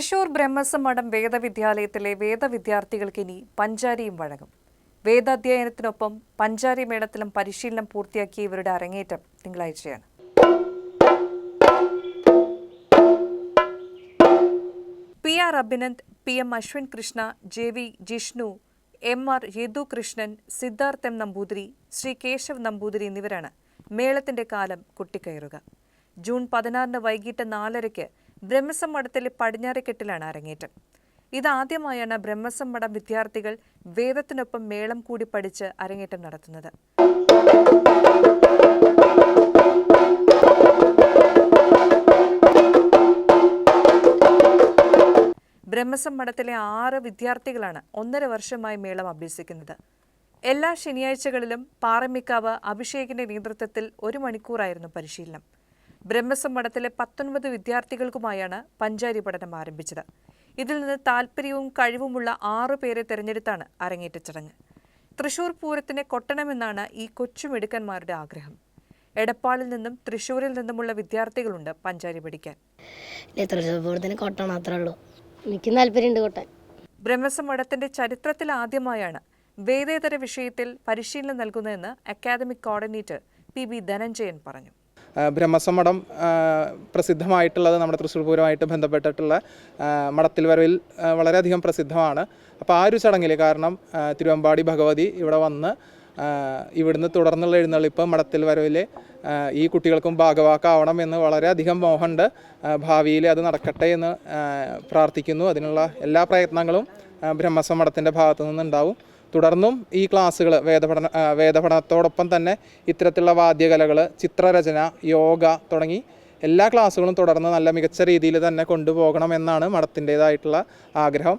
തൃശൂർ ബ്രഹ്മസം മഠം വേദവിദ്യാലയത്തിലെ വേദവിദ്യാർത്ഥികൾക്ക് ഇനി പഞ്ചാരിയും വഴങ്ങും. വേദാധ്യയനത്തിനൊപ്പം പഞ്ചാരി മേളത്തിലും പരിശീലനം പൂർത്തിയാക്കിയ ഇവരുടെ അരങ്ങേറ്റം തിങ്കളാഴ്ചയാണ്. P R Abhinand P M Ashwin Krishna J V Jishnu M R Yadu Krishnan Siddharth M Namboothiri Sree Keshav Namboothiri എന്നിവരാണ് മേളത്തിന്റെ കാലം കൊട്ടിക്കയറുക. ജൂൺ പതിനാറിന് വൈകിട്ട് നാലരയ്ക്ക് ബ്രഹ്മസം മഠത്തിലെ പടിഞ്ഞാറക്കെട്ടിലാണ് അരങ്ങേറ്റം. ഇതാദ്യമായാണ് ബ്രഹ്മസം മഠം വിദ്യാർത്ഥികൾ വേദത്തിനൊപ്പം മേളം കൂടി പഠിച്ച് അരങ്ങേറ്റം നടത്തുന്നത്. ബ്രഹ്മസം മഠത്തിലെ ആറ് വിദ്യാർത്ഥികളാണ് ഒന്നര വർഷമായി മേളം അഭ്യസിക്കുന്നത്. എല്ലാ ശനിയാഴ്ചകളിലും പാറമിക്കാവ് അഭിഷേകിന്റെ നേതൃത്വത്തിൽ ഒരു മണിക്കൂറായിരുന്നു പരിശീലനം. ബ്രഹ്മസം മഠത്തിലെ പത്തൊൻപത് വിദ്യാർത്ഥികൾക്കുമായാണ് പഞ്ചാരി പഠനം ആരംഭിച്ചത്. ഇതിൽ നിന്ന് താല്പര്യവും കഴിവുമുള്ള ആറു പേരെ തെരഞ്ഞെടുത്താണ് അരങ്ങേറ്റ ചടങ്ങ്. തൃശൂർ പൂരത്തിനെ കൊട്ടണമെന്നാണ് ഈ കൊച്ചുമിടുക്കന്മാരുടെ ആഗ്രഹം. എടപ്പാളിൽ നിന്നും തൃശൂരിൽ നിന്നുമുള്ള വിദ്യാർത്ഥികളുണ്ട് പഞ്ചാരി പഠിക്കാൻ. തൃശ്ശൂർ പൂരത്തിന് കൊട്ടണം അത്രേ ഉള്ളൂ. എനിക്കും താല്പര്യമുണ്ട് കൊട്ടാൻ. ബ്രഹ്മസം മഠത്തിന്റെ ചരിത്രത്തിൽ ആദ്യമായാണ് വേദേതര വിഷയത്തിൽ പരിശീലനം നൽകുന്നതെന്ന് academic coordinator P B Dhananjayan പറഞ്ഞു. ആ, ബ്രഹ്മസമഠം പ്രസിദ്ധമായിട്ടുള്ളത് നമ്മുടെ തൃശ്ശൂർ പൂരമായിട്ട് ബന്ധപ്പെട്ടിട്ടുള്ള മടത്തിൽ വരവിൽ വളരെയധികം പ്രസിദ്ധമാണ്. അപ്പോൾ ആ ഒരു ചടങ്ങിൽ കാരണം തിരുവമ്പാടി ഭഗവതി ഇവിടെ വന്ന് ഇവിടുന്ന് തുടർന്നുള്ള എഴുന്നള്ളിപ്പ് മഠത്തിൽ വരവിൽ ഈ കുട്ടികൾക്കും ഭാഗവാക്കാവണം എന്ന് വളരെയധികം മോഹമുണ്ട്. ഭാവിയിൽ അത് നടക്കട്ടെ എന്ന് പ്രാർത്ഥിക്കുന്നു. അതിനുള്ള എല്ലാ പ്രയത്നങ്ങളും ബ്രഹ്മസമ്മടത്തിന്റെ ഭാഗത്തു നിന്നുണ്ടാവും തുടർന്നും ഈ ക്ലാസ്സുകൾ വേദപഠന വേദപഠനത്തോടൊപ്പം തന്നെ ഇത്തരത്തിലുള്ള വാദ്യകലകൾ ചിത്രരചന യോഗ തുടങ്ങി എല്ലാ ക്ലാസ്സുകളും തുടർന്ന് നല്ല മികച്ച രീതിയിൽ തന്നെ കൊണ്ടുപോകണമെന്നാണ് മഠത്തിന്റേതായിട്ടുള്ള ആഗ്രഹം.